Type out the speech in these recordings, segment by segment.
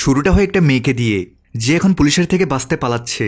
শুরুটা হয় একটা মেয়েকে দিয়ে, যে এখন পুলিশের থেকে বাঁচতে পালাচ্ছে,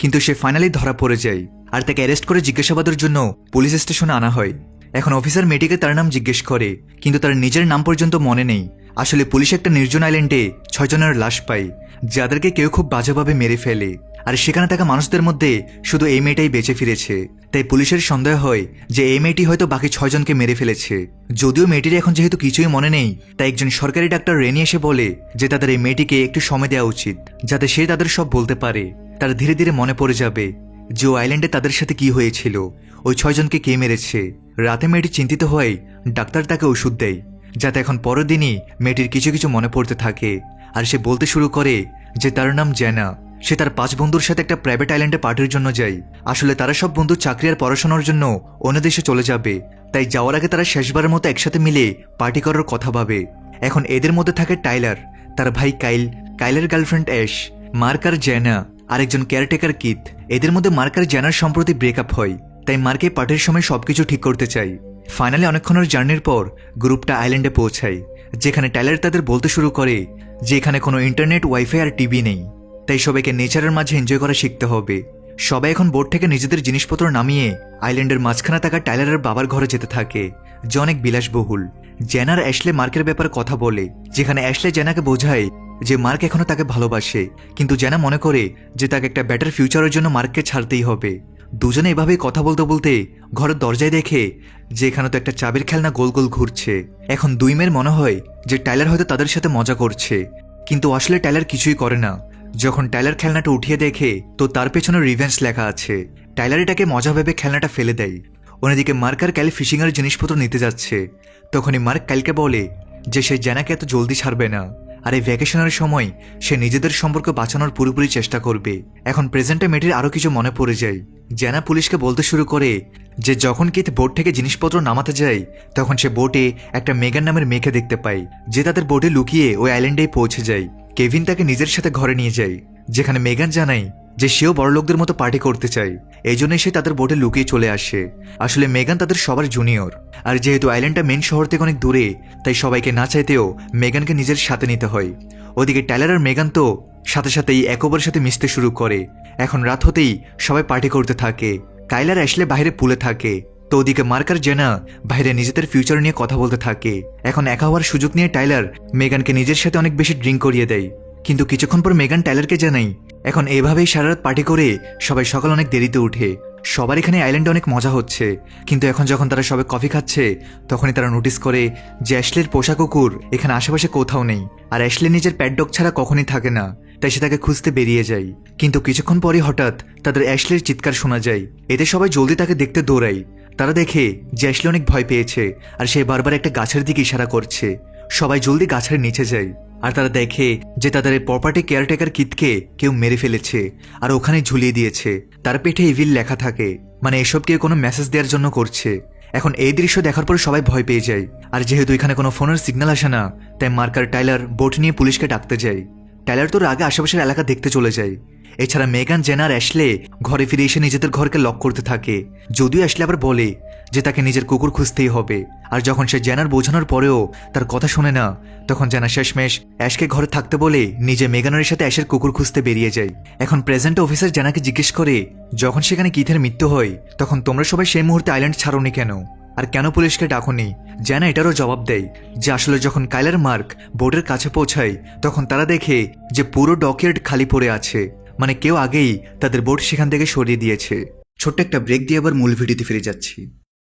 কিন্তু সে ফাইনালি ধরা পড়ে যায়। আর তাকে অ্যারেস্ট করে জিজ্ঞাসাবাদের জন্য পুলিশ স্টেশনে আনা হয়। এখন অফিসার মেয়েটিকে তার নাম জিজ্ঞেস করে, কিন্তু তার নিজের নাম পর্যন্ত মনে নেই। আসলে পুলিশ একটা নির্জন আইল্যান্ডে ছয়জনের লাশ পায়, যাদেরকে কেউ খুব বাজেভাবে মেরে ফেলে। আর সেখানে থাকা মানুষদের মধ্যে শুধু এই মেয়েটাই বেঁচে ফিরেছে। তাই পুলিশের সন্দেহ হয় যে এই মেয়েটি হয়তো বাকি ছয়জনকে মেরে ফেলেছে। যদিও মেয়েটির এখন যেহেতু কিছুই মনে নেই, তাই একজন সরকারি ডাক্তার রেনি এসে বলে যে তাদের এই মেয়েটিকে একটু সময় দেওয়া উচিত, যাতে সে তাদের সব বলতে পারে। তার ধীরে ধীরে মনে পড়ে যাবে যে ও আইল্যান্ডে তাদের সাথে কি হয়েছিল, ওই ছয়জনকে কে মেরেছে। রাতে মেয়েটি চিন্তিত হয় ডাক্তার তাকে ওষুধ দেয়। যাতে এখন পরের দিনই মেয়েটির কিছু কিছু মনে পড়তে থাকে। আর সে বলতে শুরু করে যে তার নাম জ্যানা। সে তার পাঁচ বন্ধুর সাথে একটা প্রাইভেট আইল্যান্ডে পার্টির জন্য যায়। আসলে তারা সব বন্ধু চাকরি আর পড়াশোনার জন্য অন্য দেশে চলে যাবে। তাই যাওয়ার আগে তারা শেষবারের মতো একসাথে মিলে পার্টি করার কথা ভাবে। এখন এদের মধ্যে থাকে টাইলার, তার ভাই কাইল, কাইলের গার্লফ্রেন্ড অ্যাশ, মার্ক আর জ্যানা, আরেকজন কেয়ারটেকার কিথ। এদের মধ্যে মার্ক আর জ্যানার সম্প্রতি ব্রেকআপ হয়, তাই মার্কে পার্টির সময় সবকিছু ঠিক করতে চাই ফাইনালি অনেকক্ষণের জার্নির পর গ্রুপটা আইল্যান্ডে পৌঁছায় যেখানে টাইলার তাদের বলতে শুরু করে যে এখানে কোনো ইন্টারনেট ওয়াইফাই আর টিভি নেই। তাই সবাইকে নেচারের মাঝে এনজয় করা শিখতে হবে। সবাই এখন বোর্ড থেকে নিজেদের জিনিসপত্র নামিয়ে আইল্যান্ডের মাঝখানে থাকা টাইলারের বাবার ঘরে যেতে থাকে, যে অনেক বিলাসবহুল। জেনার অ্যাশলে মার্কের ব্যাপারে কথা বলে, যেখানে অ্যাশলে জেনাকে বোঝায় যে মার্ক এখনও তাকে ভালোবাসে, কিন্তু জেনা মনে করে যে তাকে একটা বেটার ফিউচারের জন্য মার্ককে ছাড়তেই হবে। দুজনে এভাবেই কথা বলতে বলতে ঘরের দরজায় দেখে যে এখানে তো একটা চাবির খেলনা গোল গোল ঘুরছে। এখন দুই মেয়ের মনে হয় যে টাইলার হয়তো তাদের সাথে মজা করছে। কিন্তু আসলে টাইলার কিছুই করে না। যখন টাইলার খেলনাটা উঠিয়ে দেখে, তো তার পেছনে রিভেন্স লেখা আছে। টাইলার এটাকে মজা ভেবে খেলনাটা ফেলে দেয়। অন্যদিকে মার্ক আর ক্যাল ফিশিংয়ের জিনিসপত্র নিতে যাচ্ছে। তখনই মার্ক ক্যালকে বলে যে সে জেনাকে এত জলদি ছাড়বে না। আর এই ভ্যাকেশনের সময় সে নিজেদের সম্পর্ক বাঁচানোর পুরোপুরি চেষ্টা করবে। এখন প্রেজেন্টে মেয়েটির আরও কিছু মনে পড়ে যায়। জেনা পুলিশকে বলতে শুরু করে যে যখন কিত বোট থেকে জিনিসপত্র নামাতে যায়, তখন সে বোটে একটা মেগান নামের মেয়েকে দেখতে পায়, যে তাদের বোটে লুকিয়ে ওই আইল্যান্ডেই পৌঁছে যায়। কেভিন তাকে নিজের সাথে ঘরে নিয়ে যায়, যেখানে মেগান জানায় যে সেও বড়লোকদের মতো পার্টি করতে চায়। এই জন্যই সে তাদের বোটে লুকিয়ে চলে আসে। আসলে মেগান তাদের সবার জুনিয়র। আর যেহেতু আইল্যান্ডটা মেন শহর থেকে অনেক দূরে, তাই সবাইকে না চাইতেও মেগানকে নিজের সাথে নিতে হয়। ওদিকে টাইলার আর মেগান তো সাথে সাথেই একবার সাথে মিশতে শুরু করে। এখন রাত হতেই সবাই পার্টি করতে থাকে। কাইলার আসলে বাইরে পুলে থাকে। তো ওদিকে মার্কার জেনা বাইরে নিজেদের ফিউচার নিয়ে কথা বলতে থাকে। এখন একা হওয়ার সুযোগ নিয়ে টাইলার মেগানকে নিজের সাথে অনেক বেশি ড্রিঙ্ক করিয়ে দেয়। কিন্তু কিছুক্ষণ পর মেগান টাইলারকে জানাই এখন এভাবেই সারা রাত পার্টি করে সবাই সকাল অনেক দেরিতে উঠে। সবার এখানে আইল্যান্ডে অনেক মজা হচ্ছে। কিন্তু এখন যখন তারা সবাই কফি খাচ্ছে, তখনই তারা নোটিস করে যে অ্যাশলির পোষা কুকুর এখানে আশেপাশে কোথাও নেই। আর অ্যাশলে নিজের প্যাট ডগ ছাড়া কখনই থাকে না। তাই সে তাকে খুঁজতে বেরিয়ে যায়। কিন্তু কিছুক্ষণ পরই হঠাৎ তাদের অ্যাশলির চিৎকার শোনা যায়। এতে সবাই জলদি তাকে দেখতে দৌড়ায়। তারা দেখে যে অ্যাশলি অনেক ভয় পেয়েছে আর সে বারবার একটা গাছের দিকে ইশারা করছে। সবাই জলদি গাছের নিচে যায়। আর তারা দেখে যে তাদের প্রপার্টি কেয়ারটেকার কিতকে কেউ মেরে ফেলেছে আর ওখানে ঝুলিয়ে দিয়েছে। তার পেটে ইভিল লেখা থাকে। মানে এসব কেউ কোনো মেসেজ দেওয়ার জন্য করছে। এখন এই দৃশ্য দেখার পর সবাই ভয় পেয়ে যায়। আর যেহেতু এখানে কোনো ফোনের সিগন্যাল আসে না, তাই মার্কার টাইলার বোট নিয়ে পুলিশকে ডাকতে যায়। টাইলার তোর আগে আশেপাশের এলাকা দেখতে চলে যায়। এছাড়া মেগান জেনার অ্যাশলে ঘরে ফিরে এসে নিজেদের ঘরকে লক করতে থাকে। যদিও অ্যাশলে আবার বলে যে তাকে নিজের কুকুর খুঁজতেই হবে। আর যখন সে জেনার বোঝানোর পরেও তার কথা শোনে না, তখন জেনা শেষমেশ অ্যাশকে ঘরে থাকতে বলে নিজে মেগানের সাথে অ্যাশের কুকুর খুঁজতে বেরিয়ে যায়। এখন প্রেজেন্ট অফিসার জেনাকে জিজ্ঞেস করে, যখন সেখানে কিথের মৃত্যু হয়, তখন তোমরা সবাই সেই মুহূর্তে আইল্যান্ড ছাড়োনি কেন? আর কেন পুলিশকে ডাকুনি? জেনা এটারও জবাব দেয় যে আসলে যখন কাইলার মার্ক বোর্ডের কাছে পৌঁছায়, তখন তারা দেখে যে পুরো ডকইয়ার্ড খালি পড়ে আছে। মানে কেউ আগেই তাদের বোর্ড সেখান থেকে সরিয়ে দিয়েছে। ছোট্ট একটা ব্রেক দিয়ে আবার মূল ভিডিওতে ফিরে যাচ্ছি।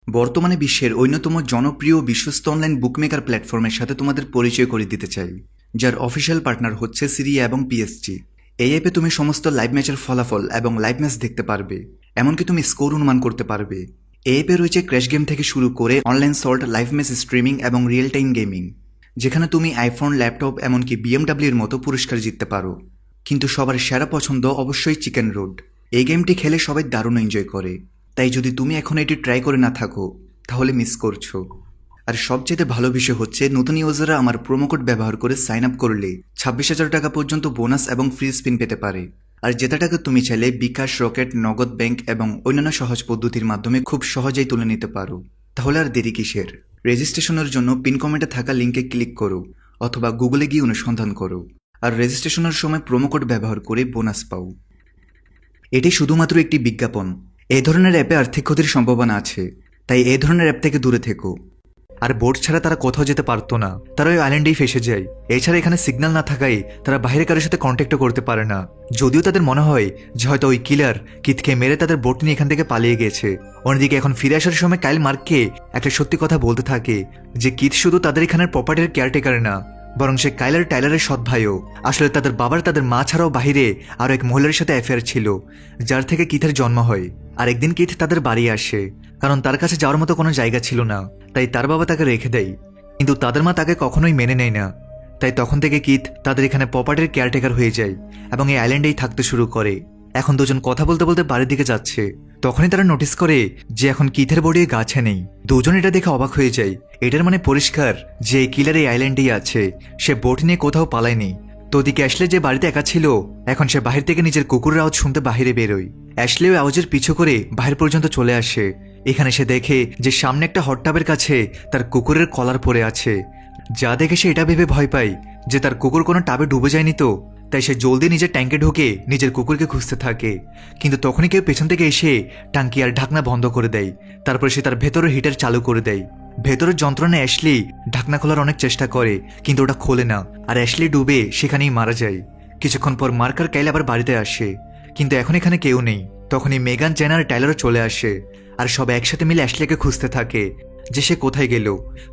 বর্তমানে বিশ্বের অন্যতম জনপ্রিয় বিশ্বস্ত অনলাইন বুকমেকার প্ল্যাটফর্মের সাথে তোমাদের পরিচয় করে দিতে চাই, যার অফিসিয়াল পার্টনার হচ্ছে সিরিয়া এবং পিএসজি এই অ্যাপে তুমি সমস্ত লাইভ ম্যাচের ফলাফল এবং লাইভ ম্যাচ দেখতে পারবে, এমনকি তুমি স্কোর অনুমান করতে পারবে। এই অ্যাপে রয়েছে ক্র্যাশ গেম থেকে শুরু করে online slot live match streaming এবং রিয়েল টাইম গেমিং যেখানে তুমি আইফোন ল্যাপটপ এমনকি বিএমডাব্লিউর মতো পুরস্কার জিততে পারো। কিন্তু সবার সেরা পছন্দ অবশ্যই চিকেন রোড এই গেমটি খেলে সবাই দারুণ এনজয় করে। তাই যদি তুমি এখন এটি ট্রাই করে না থাকো, তাহলে মিস করছ। আর সবচেয়ে ভালো বিষয় হচ্ছে, নতুন ইউজাররা আমার প্রোমোকোড ব্যবহার করে সাইন আপ করলে ছাব্বিশ হাজার টাকা পর্যন্ত বোনাস এবং ফ্রি স্পিন পেতে পারে। আর যেটা টাকা তুমি চাইলে বিকাশ, রকেট, নগদ ব্যাংক এবং অন্যান্য সহজ পদ্ধতির মাধ্যমে খুব সহজেই তুলে নিতে পারো। তাহলে আর দেরি কিসের? রেজিস্ট্রেশনের জন্য পিন কমেন্টে থাকা লিঙ্কে ক্লিক করো অথবা গুগলে গিয়ে অনুসন্ধান করো আর রেজিস্ট্রেশনের সময় কোড ব্যবহার করে বোনাস পাও। এটি শুধুমাত্র একটি বিজ্ঞাপন। এই ধরনের অ্যাপে আর্থিক ক্ষতির সম্ভাবনা আছে, তাই এই ধরনের অ্যাপ থেকে দূরে থেকো। আর বোট ছাড়া তারা কোথাও যেতে পারতো না। তারা ওই আইল্যান্ডেই ফেসে যায়। এছাড়া এখানে সিগন্যাল না থাকায় তারা বাইরে কারোর সাথে কন্ট্যাক্টও করতে পারে না। যদিও তাদের মনে হয় যে হয়তো ওই কিলার কিথকে মেরে তাদের বোট নিয়ে এখান থেকে পালিয়ে গেছে। অন্যদিকে এখন ফিরে আসার সময় কাইল মার্ককে একটা সত্যি কথা বলতে থাকে যে কিথ শুধু তাদের এখানের প্রপার্টির কেয়ারটেকার না, বরং সে কাইলার টাইলারের সৎ ভাইও। আসলে তাদের বাবার তাদের মা ছাড়াও বাহিরে আরও এক মহিলার সাথে অ্যাফেয়ার ছিল, যার থেকে কিথের জন্ম হয়। আর একদিন কিথ তাদের বাড়ি আসে। কারণ তার কাছে যাওয়ার মতো কোনো জায়গা ছিল না। তাই তার বাবা তাকে রেখে দেয়। কিন্তু তাদের মা তাকে কখনোই মেনে নেয় না। তাই তখন থেকে কিথ তাদের এখানে পপাটের কেয়ারটেকার হয়ে যায় এবং এই আইল্যান্ডেই থাকতে শুরু করে। এখন দুজন কথা বলতে বলতে বাড়ির দিকে যাচ্ছে। তখনই তারা নোটিস করে যে এখন কিথের বডি গাছে নেই দুজন এটা দেখে অবাক হয়ে যায়। এটার মানে পরিষ্কার যে কিলার এই আইল্যান্ডেই আছে। সে বোট নিয়ে কোথাও পালায়নি। তো ওদিকে অ্যাশলে যে বাড়িতে একা ছিল, এখন সে বাহির থেকে নিজের কুকুরের আওয়াজ শুনতে বাহিরে বেরোয়। অ্যাশলে ওই আওয়াজের পিছু করে বাহির পর্যন্ত চলে আসে। এখানে সে দেখে যে সামনে একটা হটটাবের কাছে তার কুকুরের কলার পড়ে আছে। যা দেখে সে এটা ভেবে ভয় পায় যে তার কুকুর কোনো টাবে ডুবে যায়নি তো। তাই সে জলদি নিজের ট্যাঙ্কে ঢুকে নিজের কুকুরকে খুঁজতে থাকে। কিন্তু তখনই কেউ পেছন থেকে এসে ট্যাঙ্কি আর ঢাকনা বন্ধ করে দেয়। তারপরে সে তার ভেতরের হিটার চালু করে দেয়। ভেতরের যন্ত্রণা অ্যাশলি ঢাকনা খোলার অনেক চেষ্টা করে, কিন্তু ওটা খোলে না। আর অ্যাশলি ডুবে সেখানেই মারা যায়। কিছুক্ষণ পর মার্কার কাইল আবার বাড়িতে আসে। কিন্তু এখন এখানে কেউ নেই। তখনই মেগান জেনার টাইলারও চলে আসে আর সব একসাথে মিলে অ্যাশলিকে খুঁজতে থাকে যে সে কোথায় গেল।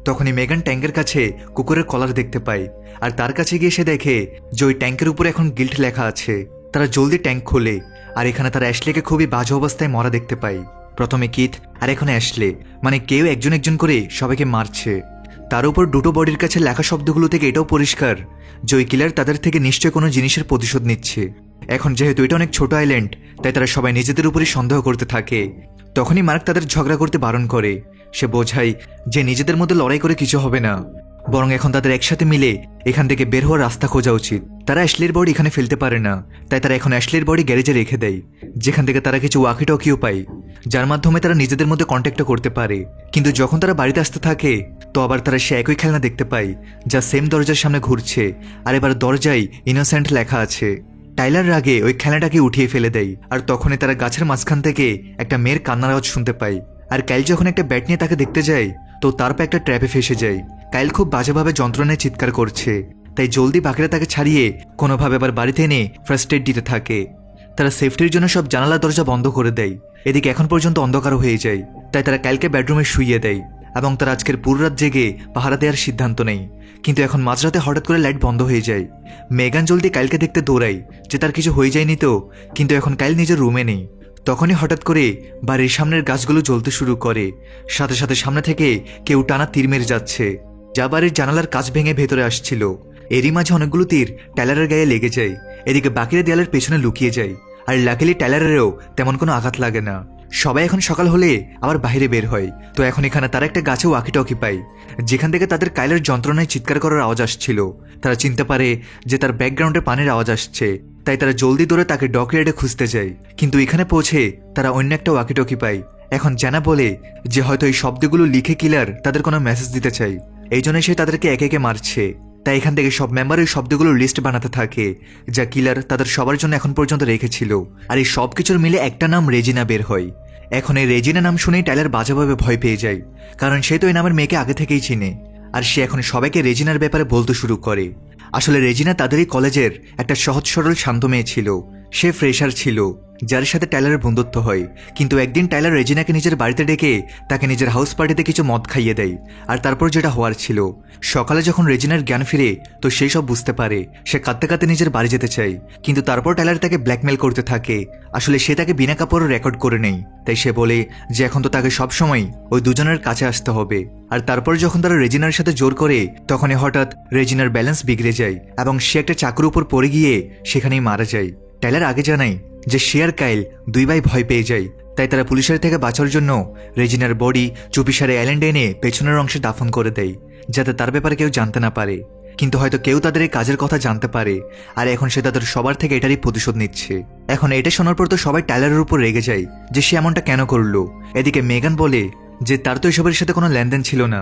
তখনই মেগান ট্যাঙ্কের কাছে কুকুরের কলার দেখতে পায় আর তার কাছে গিয়ে সে দেখে যে ওই ট্যাঙ্কের উপরে এখন গিল্ট লেখা আছে। তারা জলদি ট্যাঙ্ক খোলে আর এখানে তারা অ্যাশলেকে খুবই বাজে অবস্থায় মরা দেখতে পায়। প্রথমে কিথ আর এখন অ্যাশলে মানে কেউ একজন একজন করে সবাইকে মারছে। তার উপর দুটো বডির কাছে লেখা শব্দগুলো থেকে এটাও পরিষ্কার। যে ওই কিলার তাদের থেকে নিশ্চয় কোনো জিনিসের প্রতিশোধ নিচ্ছে। এখন যেহেতু এটা অনেক ছোট আইল্যান্ড তাই তারা সবাই নিজেদের উপরই সন্দেহ করতে থাকে। তখনই মার্ক তাদের ঝগড়া করতে বারণ করে। সে বোঝায় যে নিজেদের মধ্যে লড়াই করে কিছু হবে না। বরং এখন তাদের একসাথে মিলে এখান থেকে বের হওয়ার রাস্তা খোঁজা উচিত। তারা অ্যাশলির বডি এখানে ফেলতে পারে না, তাই তারা এখন অ্যাশলির বডি গ্যারেজে রেখে দেয়, যেখান থেকে তারা কিছু ওয়াকি টকিও পায়। যার মাধ্যমে তারা নিজেদের মধ্যে কন্ট্যাক্টও করতে পারে। কিন্তু যখন তারা বাড়িতে আসতে থাকে তো আবার তারা সে একই খেলনা দেখতে পায়, যা সেম দরজার সামনে ঘুরছে। আর এবার দরজায় ইনোসেন্ট লেখা আছে। টাইলার রাগে ওই খেলাটাকে উঠিয়ে ফেলে দেয়, আর তখনই তারা গাছের মাঝখান থেকে একটা মেয়ের কান্নার আওয়াজ শুনতে পায়। আর কাইল যখন একটা ব্যাট নিয়ে তাকে দেখতে যায়, তো তারপর একটা ট্র্যাপে ফেসে যায়। কাইল খুব বাজেভাবে যন্ত্রণায় চিৎকার করছে। তাই জলদি বাকিরা তাকে ছাড়িয়ে কোনোভাবে আবার বাড়িতে এনে ফার্স্ট এড দিতে থাকে। তারা সেফটির জন্য সব জানালা দরজা বন্ধ করে দেয়। এদিকে এখন পর্যন্ত অন্ধকার হয়ে যায়। তাই তারা কালকে বেডরুমে শুইয়ে দেয়। এবং তার আজকের পুরো রাত জেগে পাহারা দেওয়ার সিদ্ধান্ত নেই। কিন্তু এখন মাঝরাতে হঠাৎ করে লাইট বন্ধ হয়ে যায়। মেগান জলদি কাইলকে দেখতে দৌড়ায়, যে তার কিছু হয়ে যায়নি তো, কিন্তু এখন কাইল নিজের রুমে নেই। তখনই হঠাৎ করে বাড়ির সামনের গাছগুলো জ্বলতে শুরু করে। সাথে সাথে সামনে থেকে কেউ টানা তীর মেরে যাচ্ছে, যা বাড়ির জানালার কাজ ভেঙে ভেতরে আসছিল। এরই মাঝে অনেকগুলো তীর ট্যালারের গায়ে লেগে যায়, এদিকে বাকিরা দেয়ালের পেছনে লুকিয়ে যায়, আর লাকিলি ট্যালারেরও তেমন কোনো আঘাত লাগে না। সবাই এখন সকাল হলে আবার বাইরে বের হয়। তো এখন এখানে তারা একটা গাছে ওয়াকিটকি পায় যেখান থেকে তাদের কাইলের যন্ত্রণায় চিৎকার করার আওয়াজ আসছিল। তারা চিনতে পারে যে তার ব্যাকগ্রাউন্ডে পানির আওয়াজ আসছে। তাই তারা জলদি দৌড়ে তাকে ডকইয়ার্ডে খুঁজতে যায়। কিন্তু এখানে পৌঁছে তারা অন্য একটা ওয়াকিটকি পায়। এখন জানা বলে যে হয়তো এই শব্দগুলো লিখে কিলার তাদের কোনো মেসেজ দিতে চাই। এই জন্য সে তাদেরকে একে একে মারছে। তাই এখান থেকে সব মেম্বারের শব্দগুলো শব্দগুলোর লিস্ট বানাতে থাকে, যা কিলার তাদের সবার জন্য এখন পর্যন্ত রেখেছিল। আর এই সব কিছুর মিলে একটা নাম রেজিনা বের হয়। এখন এই রেজিনা নাম শুনেই টাইলার বাজাভাবে ভয় পেয়ে যায়, কারণ সে তো এই নামের মেয়েকে আগে থেকেই চিনে। আর সে এখন সবাইকে রেজিনার ব্যাপারে বলতে শুরু করে। আসলে রেজিনা তাদেরই কলেজের একটা সহজ সরল শান্ত মেয়ে ছিল। সে ফ্রেশার ছিল, যার সাথে টাইলারের বন্ধুত্ব হয়। কিন্তু একদিন টাইলার রেজিনাকে নিজের বাড়িতে ডেকে তাকে নিজের হাউস পার্টিতে কিছু মদ খাইয়ে দেয়। আর তারপর যেটা হওয়ার ছিল, সকালে যখন রেজিনার জ্ঞান ফিরে, তো সেই সব বুঝতে পারে, সে কাঁদতে কাঁদতে নিজের বাড়ি যেতে চায়। কিন্তু তারপর টাইলার তাকে ব্ল্যাকমেল করতে থাকে। আসলে সে তাকে বিনা কাপড়ে রেকর্ড করে নেই তাই সে বলে যে এখন তো তাকে সবসময় ওই দুজনের কাছে আসতে হবে। আর তারপর যখন তারা রেজিনার সাথে জোর করে, তখনই হঠাৎ রেজিনার ব্যালেন্স বিগড়ে যায় এবং সে একটা চাকুর উপর পড়ে গিয়ে সেখানেই মারা যায়। টাইলার আগে জানাই যে শেয়ার কাইল দুই ভাই ভয় পেয়ে যায়। তাই তারা পুলিশের থেকে বাঁচার জন্য রেজিনার বডি চুপিসারে আইল্যান্ডে এনে পেছনের অংশে দাফন করে দেয়, যাতে তার ব্যাপারে কেউ জানতে না পারে। কিন্তু হয়তো কেউ তাদের এই কাজের কথা জানতে পারে, আর এখন সে তাদের সবার থেকে এটারই প্রতিশোধ নিচ্ছে। এখন এটা শোনার পর তো সবাই টাইলারের উপর রেগে যায় যে সে এমনটা কেন করল। এদিকে মেগান বলে যে তার তো এসবের সাথে কোনো লেনদেন ছিল না,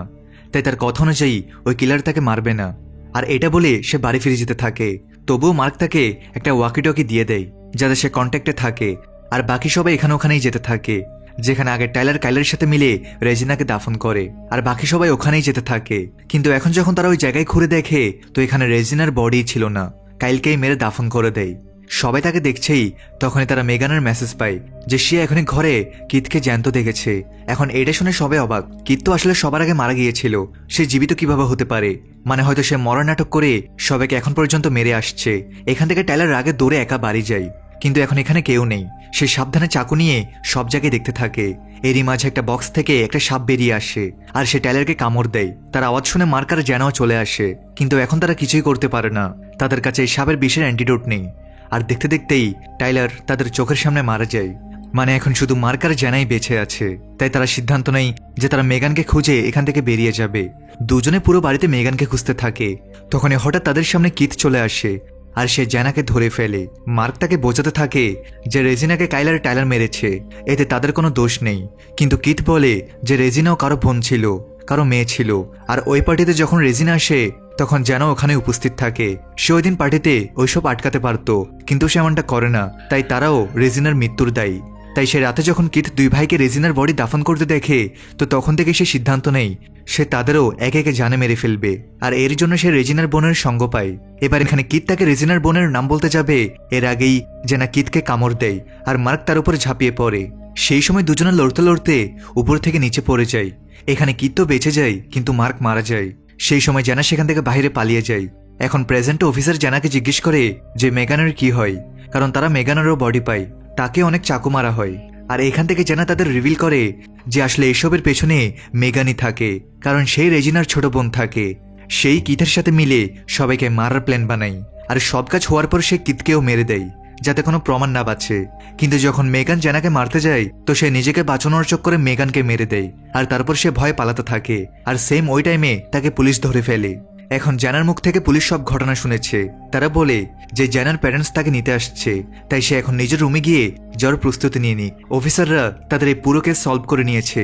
তাই তার কথা অনুযায়ী ওই কিলার তাকে মারবে না। আর এটা বলে সে বাড়ি ফিরে যেতে থাকে। তবুও মার্ক তাকে একটা ওয়াকিটকি দিয়ে দেয়, যাতে সে কন্ট্যাক্টে থাকে, আর বাকি সবাই এখানে ওখানেই যেতে থাকে, যেখানে আগে টাইলার কাইলারের সাথে মিলে রেজিনাকে দাফন করে, আর বাকি সবাই ওখানেই যেতে থাকে। কিন্তু এখন যখন তারা ওই জায়গায় ঘুরে দেখে, তো এখানে রেজিনার বডি ছিল না, কাইলকেই মেরে দাফন করে দেয়। সবাই তাকে দেখছেই, তখনই তারা মেগানের মেসেজ পায় যে সে এখনই ঘরে, কিতকে জ্যান্ত দেখেছে। এখন এটা শুনে সবাই অবাক। কিত তো আসলে সবার আগে মারা গিয়েছিল। সে জীবিত কীভাবে হতে পারে? মানে হয়তো সে মরণ নাটক করে সবাইকে এখন পর্যন্ত মেরে আসছে। এখান থেকে টাইলার আগে দৌড়ে একা বাড়ি যায়। কিন্তু এখন এখানে কেউ নেই। সে সাবধানে চাকু নিয়ে সব জায়গায় দেখতে থাকে। এরই মাঝে একটা বক্স থেকে একটা সাপ বেরিয়ে আসে। আর সে টাইলারকে কামড় দেয়। তার আওয়াজ শুনে মার্কার যেন চলে আসে। কিন্তু এখন তারা কিছুই করতে পারে না। তাদের কাছে এই সাপের বিষের অ্যান্টিডোট নেই। আর দেখতে দেখতেই টাইলার তাদের চোখের সামনে মারা যায়। মানে এখন শুধু মার্কার জানাই বেঁচে আছে। তাই তারা সিদ্ধান্ত নেই যে তারা মেগানকে খুঁজে এখান থেকে বেরিয়ে যাবে। দুজনে পুরো বাড়িতে মেগানকে খুঁজতে থাকে। তখনই হঠাৎ তাদের সামনে কিত চলে আসে আর সে জ্যানাকে ধরে ফেলে। মার্ক তাকে বোঝাতে থাকে যে রেজিনাকে কাইলার টাইলার মেরেছে। এতে তাদের কোনো দোষ নেই। কিন্তু কিত বলে যে রেজিনাও কারও বোন ছিল, কারও মেয়ে ছিল। আর ওই পার্টিতে যখন রেজিনা আসে তখন যেন ওখানে উপস্থিত থাকে। সে ওই দিন পার্টিতে ওইসব আটকাতে পারত, কিন্তু সে এমনটা করে না। তাই তারাও রেজিনার মৃত্যুর দায়ী। তাই সে রাতে যখন কিত দুই ভাইকে রেজিনার বডি দাফন করতে দেখে, তো তখন থেকে সে সিদ্ধান্ত নেই। সে তাদেরও একে একে জানে মেরে ফেলবে। আর এর জন্য সে রেজিনার বোনের সঙ্গ পায়। এবার এখানে কিত তাকে রেজিনার বোনের নাম বলতে যাবে, এর আগেই জেনা কিতকে কামড় দেয়, আর মার্ক তার উপর ঝাঁপিয়ে পড়ে। সেই সময় দুজনে লড়তে লড়তে উপর থেকে নিচে পড়ে যায়। এখানে কিত তো বেঁচে যায়, কিন্তু মার্ক মারা যায়। সেই সময় জেনা সেখান থেকে বাইরে পালিয়ে যায়। এখন প্রেজেন্ট অফিসার জেনাকে জিজ্ঞেস করে যে, মেগানের কি হয়? কারণ তারা মেগানেরও বডি পায়। তাকে অনেক চাকু মারা হয়। আর এখান থেকে জেনা তাদের রিভিল করে যে, আসলে এসবের পেছনে মেগানি থাকে। কারণ সেই রেজিনার ছোট বোন থাকে। সেই কিথের সাথে মিলে সবাইকে মারার প্ল্যান বানাই আর সব কাজ হওয়ার পর সে কিতকেও মেরে দেয়। যাতে কোনো প্রমাণ না বাঁচে কিন্তু যখন মেগান জেনাকে মারতে যায়, তো সে নিজেকে বাঁচানোর চক্করে মেগানকে মেরে দেয়, আর তারপর সে ভয় পালাতে থাকে, আর সেম ওই টাইমে তাকে পুলিশ ধরে ফেলে। এখন জানার মুখ থেকে পুলিশ সব ঘটনা শুনেছে। তারা বলে যে জানার প্যারেন্টস তাকে নিতে আসছে, তাই সে এখন নিজের রুমে গিয়ে যাওয়ার প্রস্তুতি নিয়ে নি অফিসাররা তাদের এই পুরো কেস সলভ করে নিয়েছে।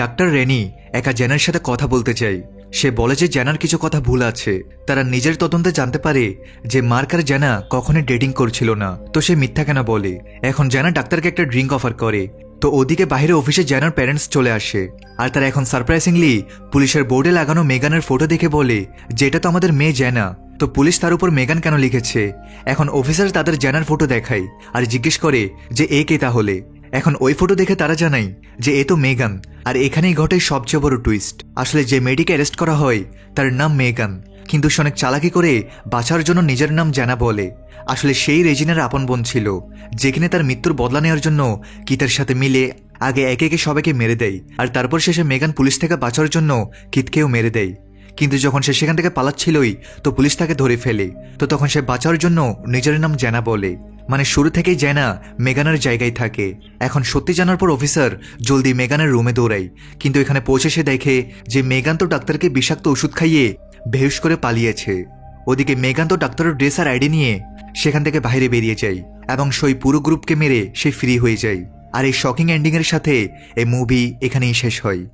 ডাক্তার রেনি একা জ্যানার সাথে কথা বলতে চাই সে বলে যে জ্যানার কিছু কথা ভুল আছে। তারা নিজের তদন্তে জানতে পারে যে মার্কার জ্যানা কখনোই ডেটিং করছিল না। তো সে মিথ্যা কেন বলে? এখন জ্যানা ডাক্তারকে একটা ড্রিঙ্ক অফার করে। তো ওদিকে বাইরে অফিসে জ্যানার প্যারেন্টস চলে আসে। আর তারা এখন সারপ্রাইজিংলি পুলিশের বোর্ডে লাগানো মেগানের ফটো দেখে বলে যে এটা তো আমাদের মেয়ে জ্যানা তো পুলিশ তার উপর মেগান কেন লিখেছে? এখন অফিসার তাদের জ্যানার ফটো দেখায় আর জিজ্ঞেস করে যে এ কে তাহলে? এখন ওই ফটো দেখে তারা জানাই যে এ তো মেগান, আর এখানেই ঘটে সবচেয়ে বড় টুইস্ট আসলে যে মেয়েটিকে অ্যারেস্ট করা হয়, তার নাম মেগান। কিন্তু সে অনেক চালাকি করে বাঁচার জন্য নিজের নাম জানা বলে। আসলে সেই রেজিনার আপন বোন ছিল যেখানে তার মৃত্যুর বদলা নেওয়ার জন্য কিতার সাথে মিলে আগে একে একে সবাইকে মেরে দেয়, আর তারপর শেষে মেগান পুলিশ থেকে বাঁচার জন্য কিতকেও মেরে দেয়। কিন্তু যখন সে সেখান থেকে পালাচ্ছিলই, তো পুলিশ তাকে ধরে ফেলে। তো তখন সে বাঁচার জন্য নিজের নাম জানা বলে। মানে শুরু থেকেই জানা মেগানের জায়গায় থাকে। এখন সত্যি জানার পর অফিসার জলদি মেগানের রুমে দৌড়ায়। কিন্তু এখানে পৌঁছে সে দেখে যে মেগান তো ডাক্তারকে বিষাক্ত ওষুধ খাইয়ে বেহুশ করে পালিয়েছে। ওদিকে মেগান তো ডাক্তারের ড্রেস আর আইডি নিয়ে সেখান থেকে বাইরে বেরিয়ে যায় এবং সেই পুরো গ্রুপকে মেরে সে ফ্রি হয়ে যায়। আর এই শকিং এন্ডিংয়ের সাথে এই মুভি এখানেই শেষ হয়।